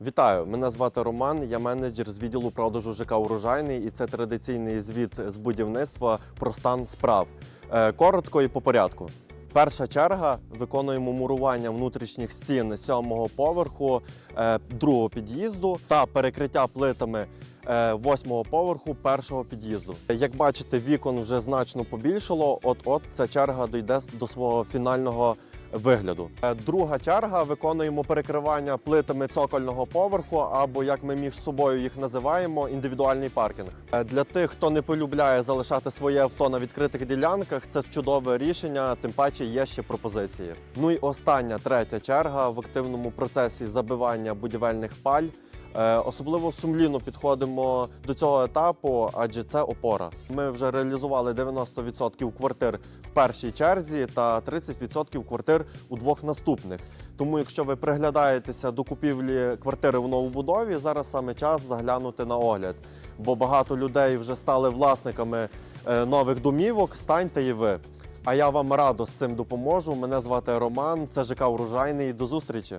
Вітаю, мене звати Роман. Я менеджер з відділу продажу ЖК Урожайний, і це традиційний звіт з будівництва про стан справ. Е, Коротко і по порядку. Перша черга виконуємо мурування внутрішніх стін сьомого поверху е, другого під'їзду та перекриття плитами е, восьмого поверху першого під'їзду. Як бачите, вікон вже значно побільшало. От от ця черга дійде до свого фінального вигляду. Е, Друга черга виконуємо перекривання плитами цокольного поверху, або як ми між собою їх називаємо, індивідуальний паркінг. Е, Для тих, хто не полюбляє залишати своє авто на відкритих ділянках, це чудове рішення. Тим паче є ще пропозиції. Ну і остання третя черга в активному процесі забивання будівельних паль. Е, Особливо сумлінно підходимо до цього етапу, адже це опора. Ми вже реалізували 90% квартир в першій черзі та 30% квартир у двох наступних. Тому, якщо ви приглядаєтеся до купівлі квартири в новобудові, зараз саме час заглянути на огляд. Бо багато людей вже стали власниками е, нових домівок. Станьте і ви. А я вам радо з цим допоможу. Мене звати Роман, це ЖК Урожайний. До зустрічі.